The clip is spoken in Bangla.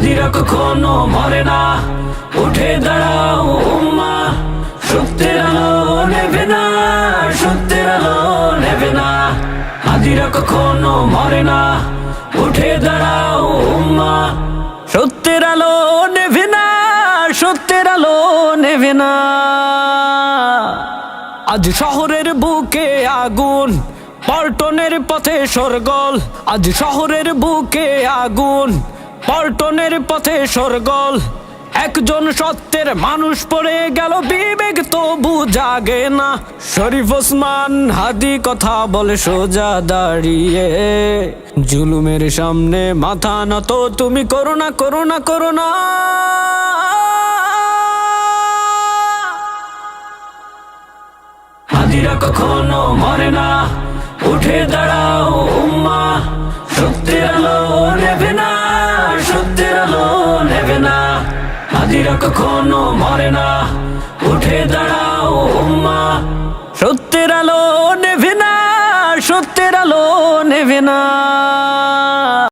হাদিরা কখনো মরে না। উঠে দাঁড়াও উম্মা সত্যের আলো নেবে না সত্যের আলো নেবে না। হাদিরা কখনো মরে না। উঠে দাঁড়াও উম্মা সত্যের আলো নেবে না সত্যের আলো নেবে না। আজ শহরের বুকে আগুন, পল্টনের পথে সরগল। আজ শহরের বুকে আগুন পল্টনের পথে সরগল। একজন সত্যের মানুষ পড়ে গেল বিবেক, তবু জাগে না। শরীফ ওসমান হাদি কথা বলে সোজা দাঁড়িয়ে। জুলুমের সামনে মাথা নত, তুমি করোনা করোনা করোনা হাদিরা কখনো মরে না। উঠে দাঁড়াও উম্মা সত্যের আলো হাদিরা কখনো মরে না। উঠে দাঁড়াও উম্মা। সত্যের আলো নেভে না, সত্যের আলো নেবে না